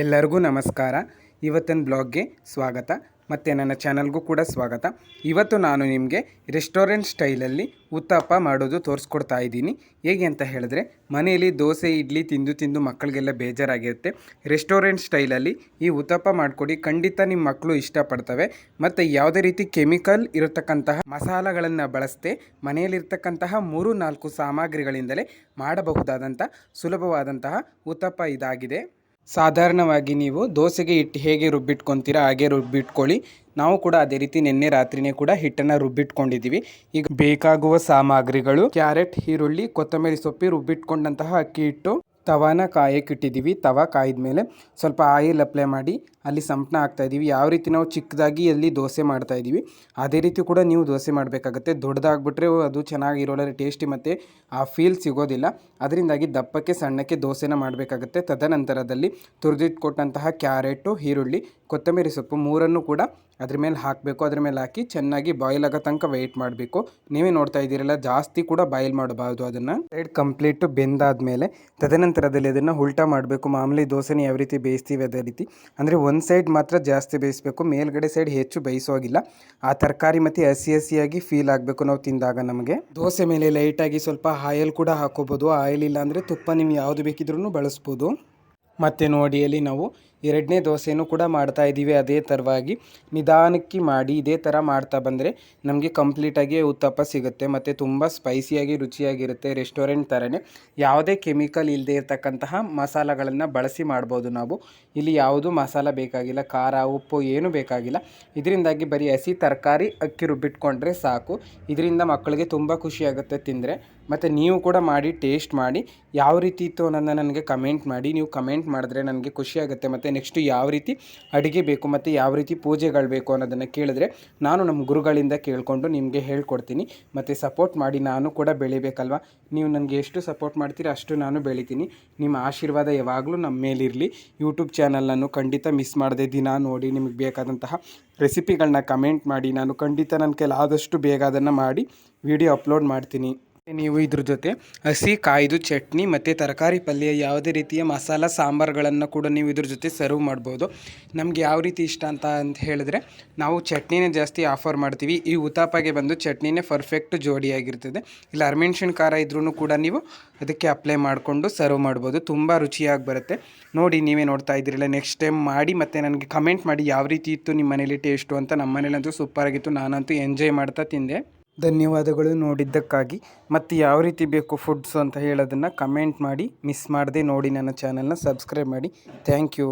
ಎಲ್ಲರಿಗೂ ನಮಸ್ಕಾರ. ಇವತ್ತಿನ ಬ್ಲಾಗ್ಗೆ ಸ್ವಾಗತ. ಮತ್ತು ನನ್ನ ಚಾನಲ್ಗೂ ಕೂಡ ಸ್ವಾಗತ. ಇವತ್ತು ನಾನು ನಿಮಗೆ ರೆಸ್ಟೋರೆಂಟ್ ಸ್ಟೈಲಲ್ಲಿ ಉತ್ತಪ್ಪ ಮಾಡೋದು ತೋರಿಸ್ಕೊಡ್ತಾ ಇದ್ದೀನಿ. ಹೇಗೆ ಅಂತ ಹೇಳಿದ್ರೆ, ಮನೆಯಲ್ಲಿ ದೋಸೆ, ಇಡ್ಲಿ ತಿಂದು ತಿಂದು ಮಕ್ಕಳಿಗೆಲ್ಲ ಬೇಜಾರಾಗಿರುತ್ತೆ. ರೆಸ್ಟೋರೆಂಟ್ ಸ್ಟೈಲಲ್ಲಿ ಈ ಉತ್ತಪ್ಪ ಮಾಡಿಕೊಡಿ ಖಂಡಿತ ನಿಮ್ಮ ಮಕ್ಕಳು ಇಷ್ಟಪಡ್ತವೆ. ಮತ್ತು ಯಾವುದೇ ರೀತಿ ಕೆಮಿಕಲ್ ಇರತಕ್ಕಂತಹ ಮಸಾಲಗಳನ್ನು ಬಳಸದೆ ಮನೆಯಲ್ಲಿರ್ತಕ್ಕಂತಹ ಮೂರು ನಾಲ್ಕು ಸಾಮಗ್ರಿಗಳಿಂದಲೇ ಮಾಡಬಹುದಾದಂಥ ಸುಲಭವಾದಂತಹ ಉತ್ತಪ್ಪ ಇದಾಗಿದೆ. ಸಾಧಾರಣವಾಗಿ ನೀವು ದೋಸೆಗೆ ಹಿಟ್ಟು ಹೇಗೆ ರುಬ್ಬಿಟ್ಕೊತೀರಾ ಹಾಗೆ ರುಬ್ಬಿಟ್ಕೊಳ್ಳಿ. ನಾವು ಕೂಡ ಅದೇ ರೀತಿ ನಿನ್ನೆ ರಾತ್ರಿನೇ ಕೂಡ ಹಿಟ್ಟನ್ನು ರುಬ್ಬಿಟ್ಕೊಂಡಿದ್ದೀವಿ. ಈಗ ಬೇಕಾಗುವ ಸಾಮಗ್ರಿಗಳು, ಕ್ಯಾರೆಟ್, ಈರುಳ್ಳಿ, ಕೊತ್ತಂಬರಿ ಸೊಪ್ಪಿ ರುಬ್ಬಿಟ್ಕೊಂಡಂತಹ ಅಕ್ಕಿ ಹಿಟ್ಟು, ತವಾನ ಕಾಯಕ್ಕಿಟ್ಟಿದ್ದೀವಿ ತವಾ ಕಾಯ್ದ ಮೇಲೆ ಸ್ವಲ್ಪ ಆಯಿಲ್ ಅಪ್ಲೈ ಮಾಡಿ ಅಲ್ಲಿ ಸಂಪಣ ಹಾಕ್ತಾ ಇದ್ದೀವಿ. ಯಾವ ರೀತಿ ನಾವು ಚಿಕ್ಕದಾಗಿ ಅಲ್ಲಿ ದೋಸೆ ಮಾಡ್ತಾ ಇದ್ದೀವಿ, ಅದೇ ರೀತಿ ಕೂಡ ನೀವು ದೋಸೆ ಮಾಡಬೇಕಾಗತ್ತೆ. ದೊಡ್ಡದಾಗ್ಬಿಟ್ರೆ ಅದು ಚೆನ್ನಾಗಿರೋಲ್ಲ ಟೇಸ್ಟಿ ಮತ್ತು ಆ ಫೀಲ್ ಸಿಗೋದಿಲ್ಲ. ಅದರಿಂದಾಗಿ ದಪ್ಪಕ್ಕೆ ಸಣ್ಣಕ್ಕೆ ದೋಸೆನ ಮಾಡಬೇಕಾಗತ್ತೆ. ತದನಂತರದಲ್ಲಿ ತುರಿದಿಟ್ಕೊಟ್ಟಂತಹ ಕ್ಯಾರೆಟು, ಈರುಳ್ಳಿ, ಕೊತ್ತಂಬರಿ ಸೊಪ್ಪು ಮೂರನ್ನು ಕೂಡ ಅದ್ರ ಮೇಲೆ ಹಾಕಬೇಕು. ಅದ್ರ ಮೇಲೆ ಹಾಕಿ ಚೆನ್ನಾಗಿ ಬಾಯ್ಲ್ ಆಗೋ ತನಕ ವೆಯ್ಟ್ ಮಾಡಬೇಕು. ನೀವೇ ನೋಡ್ತಾ ಇದ್ದೀರಲ್ಲ, ಜಾಸ್ತಿ ಕೂಡ ಬಾಯ್ಲ್ ಮಾಡಬಾರ್ದು ಅದನ್ನು. ಸೈಡ್ ಕಂಪ್ಲೀಟು ಬೆಂದಾದ್ಮೇಲೆ ತದನಂತರದಲ್ಲಿ ಅದನ್ನು ಉಲ್ಟಾ ಮಾಡಬೇಕು. ಮಾಮೂಲಿ ದೋಸೆನ ಯಾವ ರೀತಿ ಬೇಯಿಸ್ತೀವಿ ಅದೇ ರೀತಿ. ಅಂದರೆ ಒಂದು ಸೈಡ್ ಮಾತ್ರ ಜಾಸ್ತಿ ಬೇಯಿಸಬೇಕು, ಮೇಲ್ಗಡೆ ಸೈಡ್ ಹೆಚ್ಚು ಬೇಯಿಸೋಗಿಲ್ಲ. ಆ ತರಕಾರಿ ಮತ್ತು ಹಸಿ ಹಸಿಯಾಗಿ ಫೀಲ್ ಆಗಬೇಕು ನಾವು ತಿಂದಾಗ ನಮಗೆ. ದೋಸೆ ಮೇಲೆ ಲೈಟಾಗಿ ಸ್ವಲ್ಪ ಆಯಿಲ್ ಕೂಡ ಹಾಕೋಬೋದು. ಆಯಿಲ್ ಇಲ್ಲ ಅಂದರೆ ತುಪ್ಪ ನೀವು ಯಾವುದು ಬೇಕಿದ್ರೂ ಬಳಸ್ಬೋದು. ಮತ್ತು ನೋಡಿ ಅಲ್ಲಿ ನಾವು ಎರಡನೇ ದೋಸೆನೂ ಕೂಡ ಮಾಡ್ತಾ ಇದ್ದೀವಿ ಅದೇ ಥರವಾಗಿ ನಿಧಾನಕ್ಕೆ ಮಾಡಿ ಇದೇ ಥರ ಮಾಡ್ತಾ ಬಂದರೆ ನಮಗೆ ಕಂಪ್ಲೀಟಾಗಿ ಉತ್ತಪ್ಪ ಸಿಗುತ್ತೆ ಮತ್ತು ತುಂಬ ಸ್ಪೈಸಿಯಾಗಿ ರುಚಿಯಾಗಿರುತ್ತೆ ರೆಸ್ಟೋರೆಂಟ್ ಥರನೇ ಯಾವುದೇ ಕೆಮಿಕಲ್ ಇಲ್ಲದೆ ಇರತಕ್ಕಂತಹ ಮಸಾಲಗಳನ್ನು ಬಳಸಿ ಮಾಡ್ಬೋದು ನಾವು. ಇಲ್ಲಿ ಯಾವುದೂ ಮಸಾಲ ಬೇಕಾಗಿಲ್ಲ, ಖಾರ, ಉಪ್ಪು ಏನೂ ಬೇಕಾಗಿಲ್ಲ. ಇದರಿಂದಾಗಿ ಬರೀ ಹಸಿ ತರಕಾರಿ ಅಕ್ಕಿ ರುಬ್ಬಿಟ್ಕೊಂಡ್ರೆ ಸಾಕು. ಇದರಿಂದ ಮಕ್ಕಳಿಗೆ ತುಂಬ ಖುಷಿಯಾಗುತ್ತೆ ತಿಂದರೆ. ಮತ್ತು ನೀವು ಕೂಡ ಮಾಡಿ ಟೇಸ್ಟ್ ಮಾಡಿ. ಯಾವ ರೀತಿ ಇತ್ತು ಅನ್ನೋದನ್ನ ನನಗೆ ಕಮೆಂಟ್ ಮಾಡಿ. ನೀವು ಕಮೆಂಟ್ ಮಾಡಿದ್ರೆ ನನಗೆ ಖುಷಿಯಾಗುತ್ತೆ ಮತ್ತು ನೆಕ್ಸ್ಟು ಯಾವ ರೀತಿ ಅಡುಗೆ ಬೇಕು ಮತ್ತು ಯಾವ ರೀತಿ ಪೂಜೆಗಳು ಬೇಕು ಅನ್ನೋದನ್ನು ಕೇಳಿದ್ರೆ ನಾನು ನಮ್ಮ ಗುರುಗಳಿಂದ ಕೇಳಿಕೊಂಡು ನಿಮಗೆ ಹೇಳ್ಕೊಡ್ತೀನಿ. ಮತ್ತು ಸಪೋರ್ಟ್ ಮಾಡಿ ನಾನು ಕೂಡ ಬೆಳಿಬೇಕಲ್ವ? ನೀವು ನನಗೆ ಎಷ್ಟು ಸಪೋರ್ಟ್ ಮಾಡ್ತೀರಿ ಅಷ್ಟು ನಾನು ಬೆಳಿತೀನಿ. ನಿಮ್ಮ ಆಶೀರ್ವಾದ ಯಾವಾಗಲೂ ನಮ್ಮ ಮೇಲಿರಲಿ. ಯೂಟ್ಯೂಬ್ ಚಾನಲನ್ನು ಖಂಡಿತ ಮಿಸ್ ಮಾಡದೆ ದಿನ ನೋಡಿ ನಿಮಗೆ ಬೇಕಾದಂತಹ ರೆಸಿಪಿಗಳನ್ನ ಕಮೆಂಟ್ ಮಾಡಿ ನಾನು ಖಂಡಿತ ನನ್ನ ಕೈಲಿ ಆದಷ್ಟು ಬೇಗ ಅದನ್ನು ಮಾಡಿ ವಿಡಿಯೋ ಅಪ್ಲೋಡ್ ಮಾಡ್ತೀನಿ. ನೀವು ಇದ್ರ ಜೊತೆ ಹಸಿ, ಕಾಯ್ದು, ಚಟ್ನಿ ಮತ್ತು ತರಕಾರಿ ಪಲ್ಯ ಯಾವುದೇ ರೀತಿಯ ಮಸಾಲ, ಸಾಂಬಾರುಗಳನ್ನು ಕೂಡ ನೀವು ಇದ್ರ ಜೊತೆ ಸರ್ವ್ ಮಾಡ್ಬೋದು. ನಮ್ಗೆ ಯಾವ ರೀತಿ ಇಷ್ಟ ಅಂತ ಅಂತ ಹೇಳಿದ್ರೆ, ನಾವು ಚಟ್ನಿನೇ ಜಾಸ್ತಿ ಆಫರ್ ಮಾಡ್ತೀವಿ. ಈ ಉತಾಪಗೆ ಬಂದು ಚಟ್ನಿನೇ ಪರ್ಫೆಕ್ಟ್ ಜೋಡಿಯಾಗಿರ್ತದೆ. ಇಲ್ಲ, ಅರ್ಮೆಣ್ಸಿನ ಖಾರ ಇದ್ರೂ ಕೂಡ ನೀವು ಅದಕ್ಕೆ ಅಪ್ಲೈ ಮಾಡಿಕೊಂಡು ಸರ್ವ್ ಮಾಡ್ಬೋದು. ತುಂಬ ರುಚಿಯಾಗಿ ಬರುತ್ತೆ. ನೋಡಿ, ನೀವೇ ನೋಡ್ತಾ ಇದ್ದೀರಲ್ಲ ನೆಕ್ಸ್ಟ್ ಟೈಮ್ ಮಾಡಿ ಮತ್ತು ನನಗೆ ಕಮೆಂಟ್ ಮಾಡಿ ಯಾವ ರೀತಿ ಇತ್ತು ನಿಮ್ಮ ಮನೇಲಿ ಟೇಸ್ಟು ಅಂತ. ನಮ್ಮ ಮನೇಲಂತೂ ಸೂಪರಾಗಿತ್ತು ನಾನಂತೂ ಎಂಜಾಯ್ ಮಾಡ್ತಾ ತಿಂದೆ. ಧನ್ಯವಾದಗಳು ನೋಡಿದ್ದಕ್ಕಾಗಿ. ಮತ್ತು ಯಾವ ರೀತಿ ಬೇಕು ಫುಡ್ಸು ಅಂತ ಹೇಳೋದನ್ನು ಕಮೆಂಟ್ ಮಾಡಿ ಮಿಸ್ ಮಾಡದೆ ನೋಡಿ ನನ್ನ ಚಾನಲ್ನ ಸಬ್ಸ್ಕ್ರೈಬ್ ಮಾಡಿ. Thank you